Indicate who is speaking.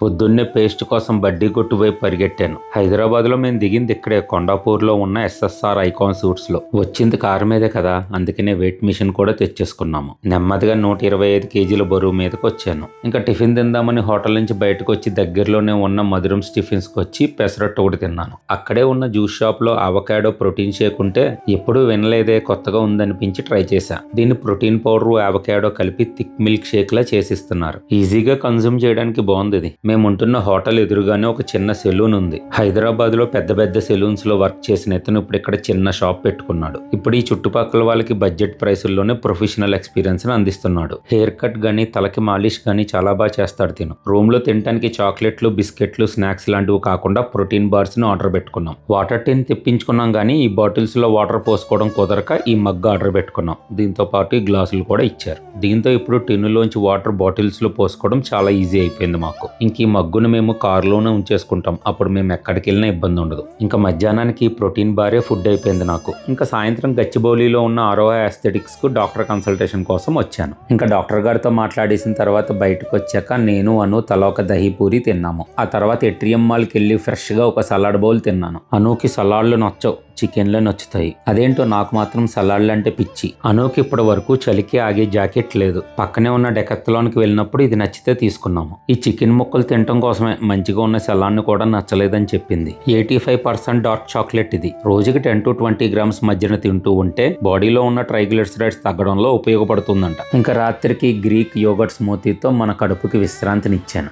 Speaker 1: పొద్దున్నే పేస్ట్ కోసం బడ్డీ కొట్టు వైపు పరిగెట్టాను. హైదరాబాద్లో మేము దిగింది ఇక్కడే కొండాపూర్లో ఉన్న ఎస్ఎస్ఆర్ ఐకాన్ సూట్స్లో. వచ్చింది కారు మీదే కదా అందుకనే వెయిట్ మిషన్ కూడా తెచ్చేసుకున్నాము. నెమ్మదిగా నూట ఇరవై ఐదు కేజీల బరువు మీదకి వచ్చాను ఇంకా టిఫిన్ తిందామని హోటల్ నుంచి బయటకు వచ్చి దగ్గరలోనే ఉన్న మధురమ్స్ టిఫిన్స్కి వచ్చి పెసరట్టు ఒకటి తిన్నాను. అక్కడే ఉన్న జ్యూస్ షాప్లో అవకాడో ప్రోటీన్ షేక్ ఉంటే ఎప్పుడూ వినలేదే కొత్తగా ఉందనిపించి ట్రై చేశా. దీన్ని ప్రోటీన్ పౌడర్ అవకాడో కలిపి థిక్ మిల్క్ షేక్లా చేసిస్తున్నారు. ఈజీగా కన్జ్యూమ్ చేయడానికి బాగుంది మేము ఉంటున్న హోటల్ ఎదురుగానే ఒక చిన్న సెలూన్ ఉంది. హైదరాబాద్లో పెద్ద పెద్ద సెలూన్స్లో వర్క్ చేసిన ఇతను ఇప్పుడు ఇక్కడ చిన్న షాప్ పెట్టుకున్నాడు. ఇప్పుడు ఈ చుట్టుపక్కల వాళ్ళకి బడ్జెట్ ప్రైసుల్లోనే ప్రొఫెషనల్ ఎక్స్పీరియన్స్ని అందిస్తున్నాడు. హెయిర్ కట్ గానీ తలకి మాలిష్ గానీ చాలా బాగా చేస్తాడు తిను. రూమ్లో తినడానికి చాక్లెట్లు బిస్కెట్లు స్నాక్స్ లాంటివి కాకుండా ప్రోటీన్ బార్స్ని ఆర్డర్ పెట్టుకున్నాం. వాటర్ టిన్ తెప్పించుకున్నాం కానీ ఈ బాటిల్స్లో వాటర్ పోసుకోవడం కుదరక ఈ మగ్గు ఆర్డర్ పెట్టుకున్నాం. దీంతో పాటు ఈ గ్లాసులు కూడా ఇచ్చారు. దీంతో ఇప్పుడు టిన్నులోంచి వాటర్ బాటిల్స్లో పోసుకోవడం చాలా ఈజీ అయిపోయింది మాకు. ఇంక ఈ మగ్గును మేము కారులోనే ఉంచేసుకుంటాం. అప్పుడు మేము ఎక్కడికి వెళ్ళినా ఇబ్బంది ఉండదు. ఇంకా మధ్యాహ్నానికి ప్రోటీన్ బారే ఫుడ్ అయిపోయింది నాకు. ఇంకా సాయంత్రం గచ్చిబౌలిలో ఉన్న ఆరోహ ఆస్థెటిక్స్కు డాక్టర్ కన్సల్టేషన్ కోసం వచ్చాను. ఇంకా డాక్టర్ గారితో మాట్లాడేసిన తర్వాత బయటకు వచ్చాక నేను అను తల ఒక దహి పూరి తిన్నాము. ఆ తర్వాత ఎట్రియం మాల్కి వెళ్ళి ఫ్రెష్గా ఒక సలాడ్ బౌల్ తిన్నాను. అనుకి సలాడ్లు నచ్చవు. చికెన్లే నచ్చుతాయి. అదేంటో నాకు మాత్రం సలాడ్లు అంటే పిచ్చి. అనూకి ఇప్పటి వరకు చలికి ఆగే జాకెట్ లేదు. పక్కనే ఉన్న డెకత్లోనికి వెళ్ళినప్పుడు ఇది నచ్చితే తీసుకున్నాము. ఈ చికెన్ ముక్కలు తినటం కోసమే మంచిగా ఉన్న సలాడ్ని కూడా నచ్చలేదని చెప్పింది. Eighty five percent dark chocolate ఇది. రోజుకి టెన్ టు ట్వంటీ గ్రామ్స్ మధ్యన తింటూ ఉంటే బాడీలో ఉన్న ట్రైగ్లిసరైడ్స్ తగ్గడంలో ఉపయోగపడుతుందంట. ఇంకా రాత్రికి గ్రీక్ యోగట్ స్మూతీతో మన కడుపుకి విశ్రాంతినిచ్చాను.